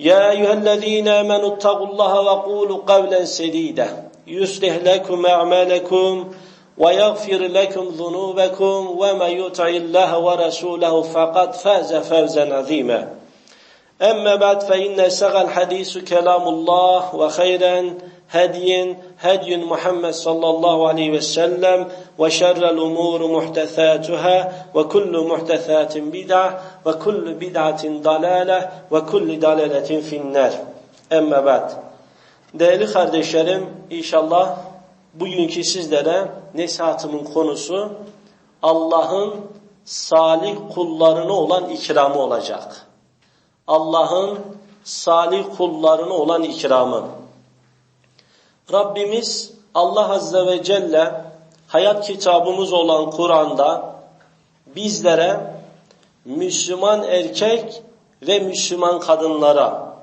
يا أيها الذين آمنوا اتقوا الله وقولوا قولا سديدا. يصلح لكم أعمالكم ويغفر لكم ذنوبكم وما يطع الله ورسوله فقد فاز فوزا عظيما. أما بعد فإن سغى الحديث كلام الله وخيرا هدي هدي محمد صلى الله عليه وسلم وشر الأمور محدثاتها وكل محدثات بدعة وكل بدعة ضلالة وكل ضلالة في النار أما بعد Değerli kardeşlerim inşallah bugünkü sizlere nesihatımın konusu Allah'ın salih kullarına olan ikramı olacak. Allah'ın salih kullarına olan ikramı. Rabbimiz Allah Azze ve Celle hayat kitabımız olan Kur'an'da bizlere Müslüman erkek ve Müslüman kadınlara,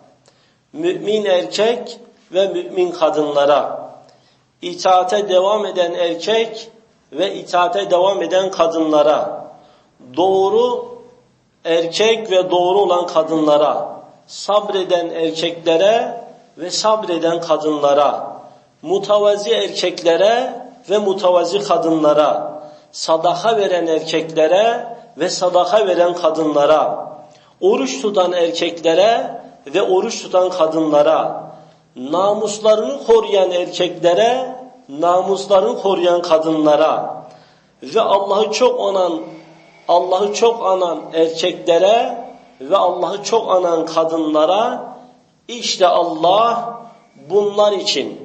mümin erkek ve mümin kadınlara, itaate devam eden erkek ve itaate devam eden kadınlara, doğru erkek ve doğru olan kadınlara, sabreden erkeklere ve sabreden kadınlara, mutavazi erkeklere ve mutavazi kadınlara, sadaka veren erkeklere ve sadaka veren kadınlara, oruç tutan erkeklere ve oruç tutan kadınlara, namuslarını koruyan erkeklere, namuslarını koruyan kadınlara ve Allah'ı çok anan, Allah'ı çok anan erkeklere ve Allah'ı çok anan kadınlara işte Allah bunlar için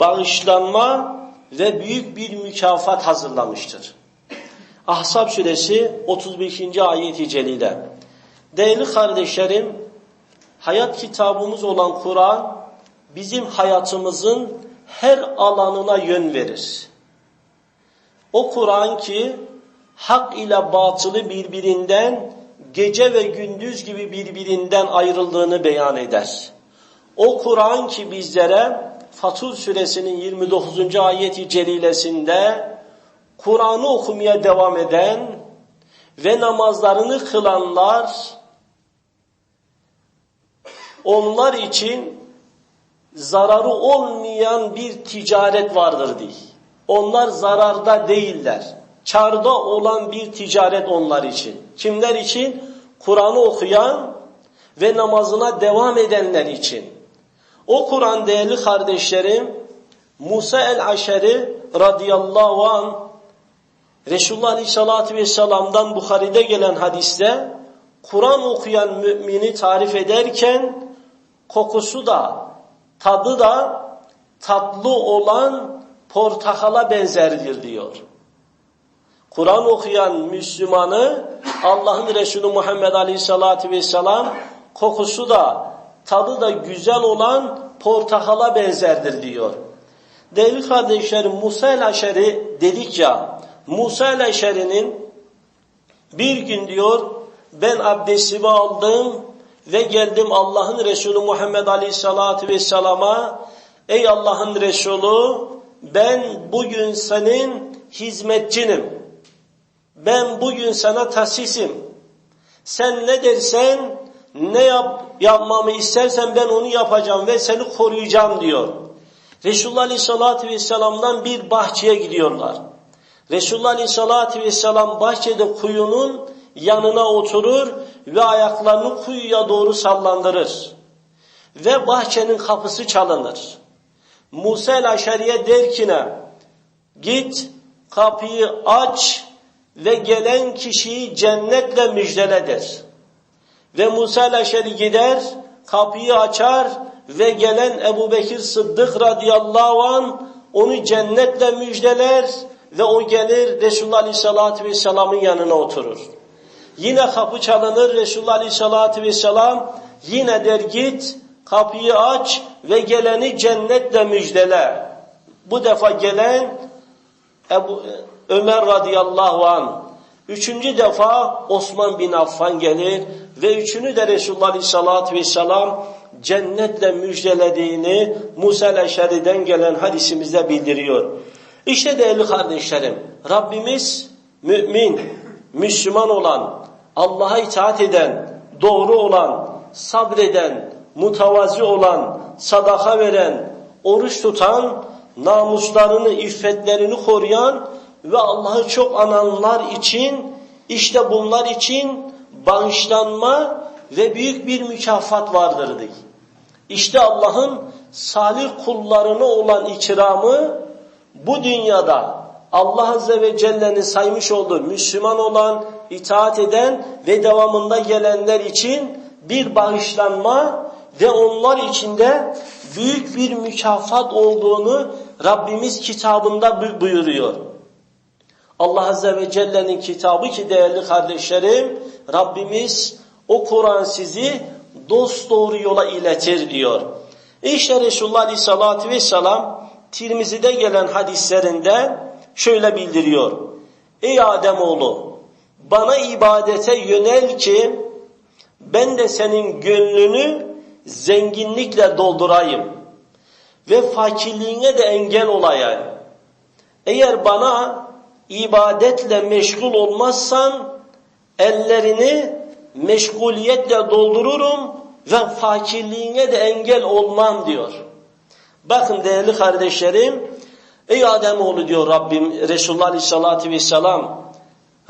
bağışlanma ve büyük bir mükafat hazırlamıştır. Ahzab suresi 35. ayet-i celile. Değerli kardeşlerim, hayat kitabımız olan Kur'an bizim hayatımızın her alanına yön verir. O Kur'an ki hak ile batılı birbirinden gece ve gündüz gibi birbirinden ayrıldığını beyan eder. O Kur'an ki bizlere Fatul suresinin 29. ayeti celilesinde Kur'an'ı okumaya devam eden ve namazlarını kılanlar onlar için zararı olmayan bir ticaret vardır diye. Onlar zararda değiller. Karda olan bir ticaret onlar için. Kimler için? Kur'an'ı okuyan ve namazına devam edenler için. O Kur'an değerli kardeşlerim Musa el-Aşeri radıyallahu an Resulullah Aleyhisselatü Vesselam'dan Bukhari'de gelen hadiste Kur'an okuyan mümini tarif ederken kokusu da tadı da tatlı olan portakala benzerdir diyor. Kur'an okuyan Müslümanı Allah'ın Resulü Muhammed Aleyhisselatü Vesselam kokusu da tadı da güzel olan portakala benzerdir diyor. Değerli kardeşlerim Musa el-Aşeri dedik ya Musa el-Eşeri'nin bir gün diyor ben abdestimi aldım ve geldim Allah'ın Resulü Muhammed Aleyhisselatü Vesselam'a Ey Allah'ın Resulü ben bugün senin hizmetçinim. Ben bugün sana tasisim. Sen ne dersen ne yap, yapmamı istersen ben onu yapacağım ve seni koruyacağım diyor. Resulullah Aleyhisselatü Vesselam'dan bir bahçeye gidiyorlar. Resulullah Aleyhisselatü Vesselam bahçede kuyunun yanına oturur ve ayaklarını kuyuya doğru sallandırır. Ve bahçenin kapısı çalınır. Musa el-Aşeri'ye der ki ne? Git kapıyı aç ve gelen kişiyi cennetle müjdeledir. Ve Musa el-Eşeri gider, kapıyı açar ve gelen Ebu Bekir Sıddık radıyallahu an onu cennetle müjdeler ve o gelir Resulullah aleyhissalatü vesselamın yanına oturur. Yine kapı çalınır Resulullah aleyhissalatü vesselam yine der git kapıyı aç ve geleni cennetle müjdele. Bu defa gelen Ebu, Ömer radıyallahu an. Üçüncü defa Osman bin Affan gelir ve üçünü de Resulullah aleyhissalatü vesselam cennetle müjdelediğini Musa el-Eşeri'den gelen hadisimizde bildiriyor. İşte değerli kardeşlerim Rabbimiz mümin, Müslüman olan, Allah'a itaat eden, doğru olan, sabreden, mutavazi olan, sadaka veren, oruç tutan, namuslarını, iffetlerini koruyan ve Allah'ı çok ananlar için işte bunlar için bağışlanma ve büyük bir mükafat vardırdı. İşte Allah'ın salih kullarına olan ikramı bu dünyada Allah Azze ve Celle'nin saymış olduğu Müslüman olan, itaat eden ve devamında gelenler için bir bağışlanma ve onlar içinde büyük bir mükafat olduğunu Rabbimiz kitabında buyuruyor. Allah Azze ve Celle'nin kitabı ki değerli kardeşlerim, Rabbimiz o Kur'an sizi dost doğru yola iletir diyor. İşte Resulullah Aleyhisselatü Vesselam Tirmizi'de gelen hadislerinde şöyle bildiriyor. Ey Ademoğlu bana ibadete yönel ki ben de senin gönlünü zenginlikle doldurayım ve fakirliğine de engel olayım. Eğer bana ibadetle meşgul olmazsan ellerini meşguliyetle doldururum ve fakirliğine de engel olmam diyor. Bakın değerli kardeşlerim, ey Ademoğlu diyor Rabbim Resulullah Aleyhisselatü Vesselam,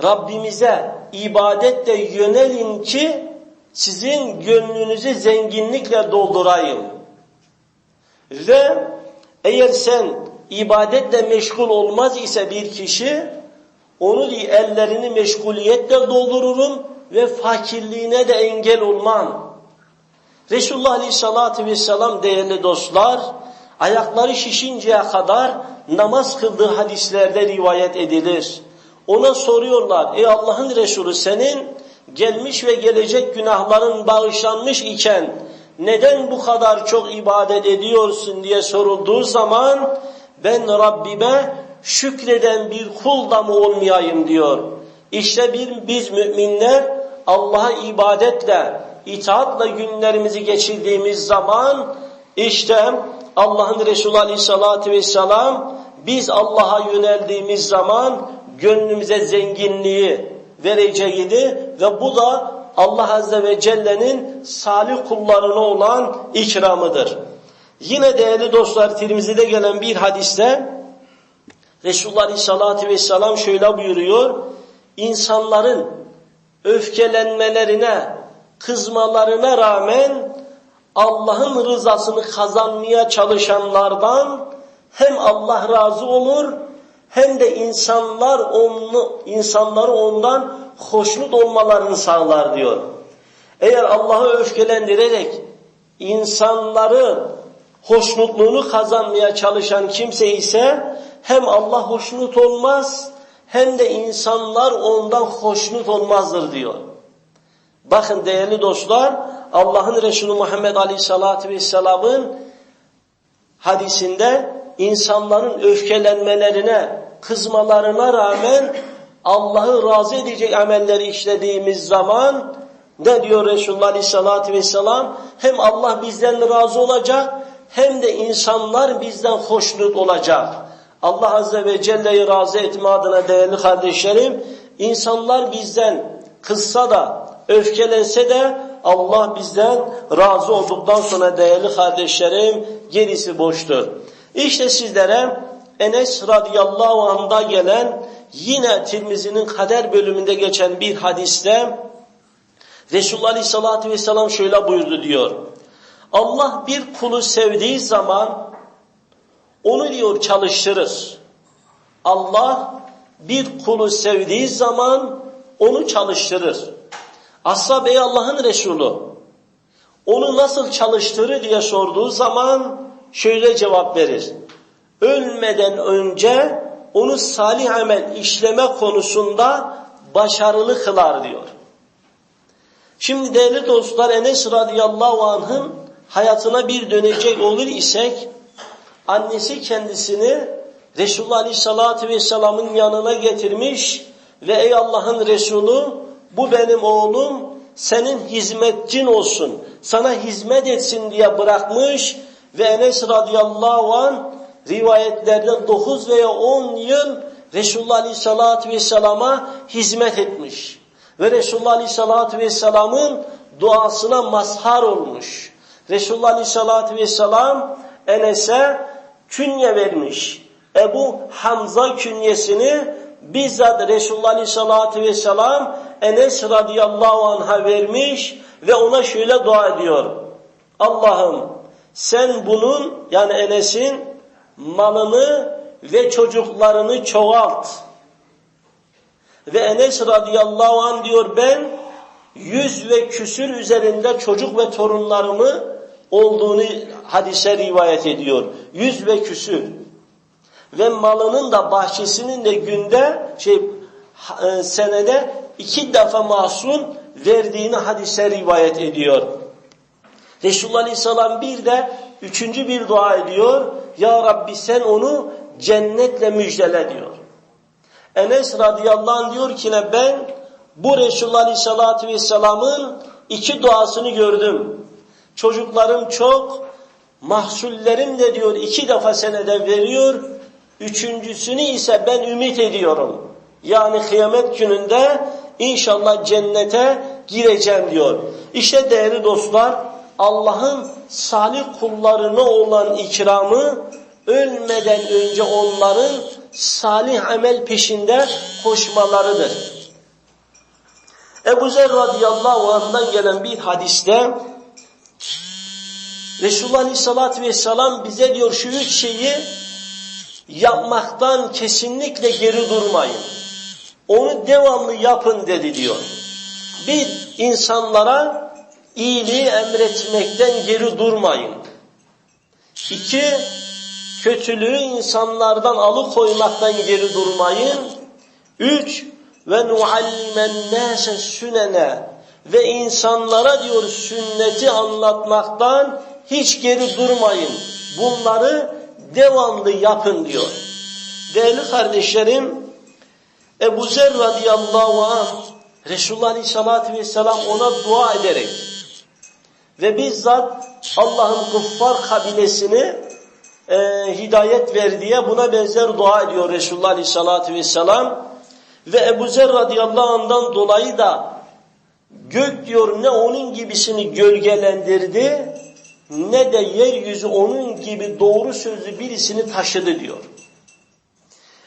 Rabbimize ibadetle yönelin ki sizin gönlünüzü zenginlikle doldurayım. Ve eğer sen ibadetle meşgul olmaz ise bir kişi, onu ellerini meşguliyetle doldururum ve fakirliğine de engel olmam. Resulullah Aleyhisselatü Vesselam değerli dostlar, ayakları şişinceye kadar namaz kıldığı hadislerde rivayet edilir. Ona soruyorlar, ey Allah'ın Resulü senin gelmiş ve gelecek günahların bağışlanmış iken neden bu kadar çok ibadet ediyorsun diye sorulduğu zaman ben Rabbime şükreden bir kul da mı olmayayım diyor. İşte bir, biz müminler Allah'a ibadetle, itaatla günlerimizi geçirdiğimiz zaman işte Allah'ın Resulü Aleyhisselatü Vesselam biz Allah'a yöneldiğimiz zaman gönlümüze zenginliği vereceğini ve bu da Allah Azze ve Celle'nin salih kullarına olan ikramıdır. Yine değerli dostlar Tirmizi'de gelen bir hadiste Resulullah Aleyhisselatü Vesselam şöyle buyuruyor. İnsanların öfkelenmelerine, kızmalarına rağmen Allah'ın rızasını kazanmaya çalışanlardan hem Allah razı olur hem de insanlar onu insanları ondan hoşnut olmalarını sağlar diyor. Eğer Allah'ı öfkelendirerek insanların hoşnutluğunu kazanmaya çalışan kimse ise hem Allah hoşnut olmaz hem de insanlar ondan hoşnut olmazdır diyor. Bakın değerli dostlar Allah'ın Resulü Muhammed Aleyhisselatü Vesselam'ın hadisinde insanların öfkelenmelerine, kızmalarına rağmen Allah'ı razı edecek amelleri işlediğimiz zaman ne diyor Resulullah Aleyhisselatü Vesselam? Hem Allah bizden razı olacak hem de insanlar bizden hoşnut olacak. Allah Azze ve Celle'yi razı etme adına değerli kardeşlerim, insanlar bizden kızsa da, öfkelense de Allah bizden razı olduktan sonra değerli kardeşlerim gerisi boştur. İşte sizlere Enes radıyallahu anh'da gelen yine Tirmizi'nin kader bölümünde geçen bir hadiste Resulullah aleyhissalatü vesselam şöyle buyurdu diyor. Allah bir kulu sevdiği zaman onu diyor çalıştırır. Allah bir kulu sevdiği zaman onu çalıştırır. Ashab ey Allah'ın Resulü onu nasıl çalıştırır diye sorduğu zaman şöyle cevap verir. Ölmeden önce onu salih amel işleme konusunda başarılı kılar diyor. Şimdi değerli dostlar Enes radıyallahu anh'ın hayatına bir dönecek olur isek annesi kendisini Resulullah aleyhissalatü vesselamın yanına getirmiş ve ey Allah'ın Resulü bu benim oğlum senin hizmetçin olsun sana hizmet etsin diye bırakmış ve Enes radıyallahu an rivayetlerden 9 veya 10 yıl Resulullah aleyhissalatü vesselama hizmet etmiş. Ve Resulullah aleyhissalatü vesselamın duasına mazhar olmuş. Resulullah aleyhissalatü vesselam Enes'e künye vermiş. Ebu Hamza künyesini bizzat Resulullah aleyhissalatü vesselam Enes radıyallahu anh'a vermiş ve ona şöyle dua ediyor. Allah'ım sen bunun yani Enes'in malını ve çocuklarını çoğalt. Ve Enes radıyallahu anh diyor ben yüz ve küsür üzerinde çocuk ve torunlarımı olduğunu hadise rivayet ediyor. Yüz ve küsür. Ve malının da bahçesinin de günde şey e, senede iki defa mahsul verdiğini hadise rivayet ediyor. Resulullah Aleyhisselam bir de üçüncü bir dua ediyor. Ya Rabbi sen onu cennetle müjdele diyor. Enes radıyallahu anh diyor ki ne ben bu Resulullah aleyhissalatü vesselamın iki duasını gördüm. Çocuklarım çok, mahsullerim de diyor iki defa senede veriyor. Üçüncüsünü ise ben ümit ediyorum. Yani kıyamet gününde inşallah cennete gireceğim diyor. İşte değerli dostlar Allah'ın salih kullarına olan ikramı ölmeden önce onların salih amel peşinde koşmalarıdır. Ebu Zer radıyallahu anh'dan gelen bir hadiste Resulullah aleyhissalatü vesselam bize diyor şu üç şeyi yapmaktan kesinlikle geri durmayın. Onu devamlı yapın dedi diyor. Bir, insanlara iyiliği emretmekten geri durmayın. İki, kötülüğü insanlardan alıkoymaktan geri durmayın. Üç, ve nuallimen nase sünene ve insanlara diyor sünneti anlatmaktan hiç geri durmayın. Bunları devamlı yapın diyor. Değerli kardeşlerim, Ebu Zer radıyallahu anh Resulullah aleyhissalatü vesselam ona dua ederek ve bizzat Allah'ın kuffar kabilesini e, hidayet ver diye buna benzer dua ediyor Resulullah aleyhissalatü vesselam. Ve Ebu Zer radıyallahu anh'dan dolayı da gök diyor ne onun gibisini gölgelendirdi ne de yeryüzü onun gibi doğru sözlü birisini taşıdı diyor.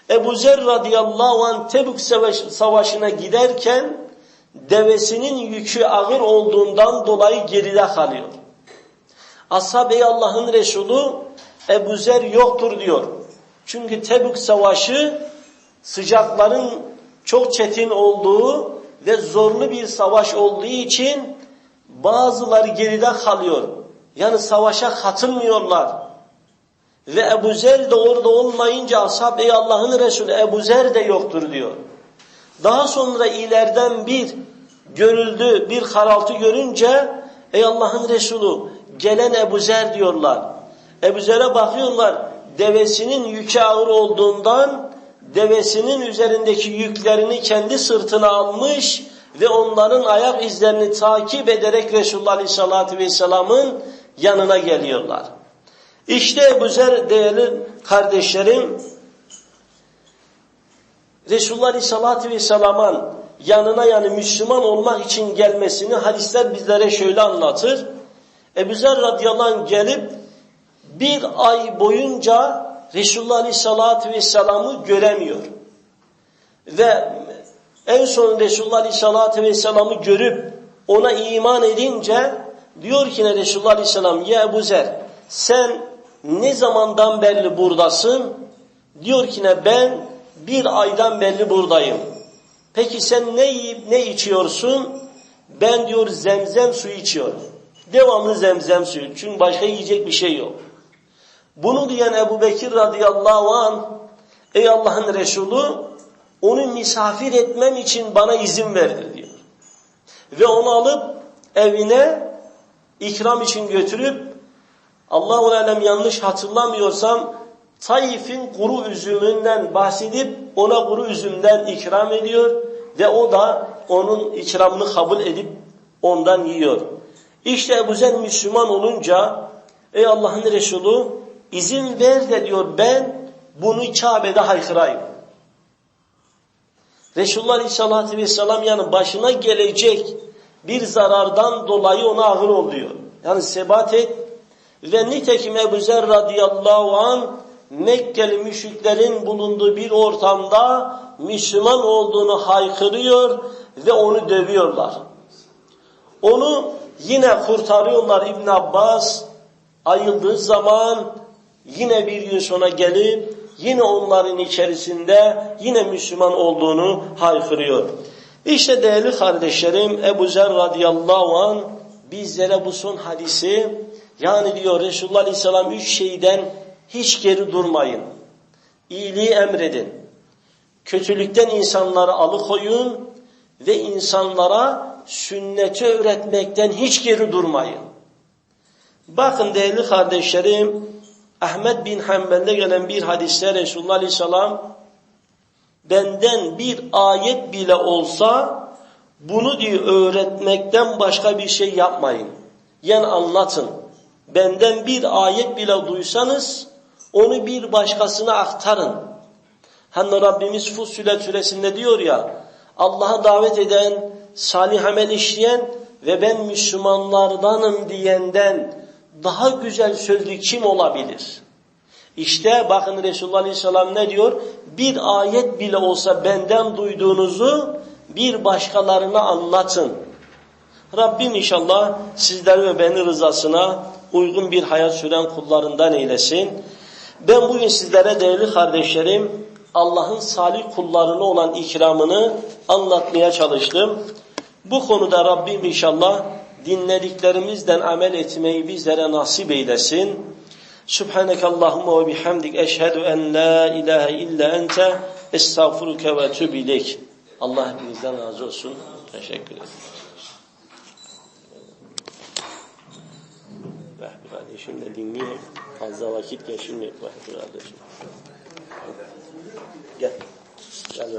Ebu Zer radıyallahu anh Tebük savaşına giderken devesinin yükü ağır olduğundan dolayı geride kalıyor. Ashab ey Allah'ın Resulü Ebu Zer yoktur diyor. Çünkü Tebük savaşı sıcakların çok çetin olduğu ve zorlu bir savaş olduğu için bazıları geride kalıyor. Yani savaşa katılmıyorlar. Ve Ebu Zer de orada olmayınca ashab ey Allah'ın Resulü Ebu Zer de yoktur diyor. Daha sonra ileriden bir görüldü, bir karaltı görünce ey Allah'ın Resulü gelen Ebu Zer diyorlar. Ebu Zer'e bakıyorlar devesinin yükü ağır olduğundan devesinin üzerindeki yüklerini kendi sırtına almış ve onların ayak izlerini takip ederek Resulullah Aleyhisselatü Vesselam'ın yanına geliyorlar. İşte Ebu Zer değerli kardeşlerim Resulullah Aleyhisselatü Vesselam'ın yanına yani Müslüman olmak için gelmesini hadisler bizlere şöyle anlatır. Ebu Zer radıyallahu anh gelip bir ay boyunca Resulullah Aleyhisselatü Vesselam'ı göremiyor. Ve en son Resulullah Aleyhisselatü Vesselam'ı görüp ona iman edince diyor ki ne Resulullah Aleyhisselam ya Ebu Zer sen ne zamandan belli buradasın? Diyor ki ne ben bir aydan belli buradayım. Peki sen ne yiyip ne içiyorsun? Ben diyor zemzem suyu içiyorum. Devamlı zemzem suyu. Çünkü başka yiyecek bir şey yok. Bunu diyen Ebu Bekir radıyallahu an ey Allah'ın Resulü onu misafir etmem için bana izin verdir diyor. Ve onu alıp evine ikram için götürüp Allahu alem yanlış hatırlamıyorsam Taif'in kuru üzümünden bahsedip ona kuru üzümden ikram ediyor ve o da onun ikramını kabul edip ondan yiyor. İşte Ebu Zer Müslüman olunca ey Allah'ın Resulü izin ver de diyor ben bunu Kabe'de haykırayım. Resulullah Aleyhisselatü Vesselam yani başına gelecek bir zarardan dolayı ona ağır oluyor. Yani sebat et ve nitekim Ebu Zer radıyallahu an Mekkeli müşriklerin bulunduğu bir ortamda Müslüman olduğunu haykırıyor ve onu dövüyorlar. Onu yine kurtarıyorlar İbn Abbas ayıldığı zaman yine bir gün sonra gelip yine onların içerisinde yine Müslüman olduğunu haykırıyor. İşte değerli kardeşlerim Ebu Zer radıyallahu an bizlere bu son hadisi yani diyor Resulullah aleyhisselam üç şeyden hiç geri durmayın. İyiliği emredin. Kötülükten insanları alıkoyun ve insanlara sünneti öğretmekten hiç geri durmayın. Bakın değerli kardeşlerim Ahmet bin Hanbel'de gelen bir hadiste Resulullah Aleyhisselam benden bir ayet bile olsa bunu diyor öğretmekten başka bir şey yapmayın. Yani anlatın. Benden bir ayet bile duysanız onu bir başkasına aktarın. Hani Rabbimiz Fussilet suresinde diyor ya Allah'a davet eden, salih amel işleyen ve ben Müslümanlardanım diyenden daha güzel sözlü kim olabilir? İşte bakın Resulullah Aleyhisselam ne diyor? Bir ayet bile olsa benden duyduğunuzu bir başkalarına anlatın. Rabbim inşallah sizler ve beni rızasına uygun bir hayat süren kullarından eylesin. Ben bugün sizlere değerli kardeşlerim Allah'ın salih kullarına olan ikramını anlatmaya çalıştım. Bu konuda Rabbim inşallah dinlediklerimizden amel etmeyi bizlere nasip eylesin. Subhaneke Allahumma ve bihamdik eşhedü en la ilahe illa ente estağfuruke ve tüb ileyk. Allah hepinizden razı olsun. Teşekkür ederim. Vahbi kardeşim de dinleyeyim. Fazla vakit Vahbi kardeşim. Gel. Gel.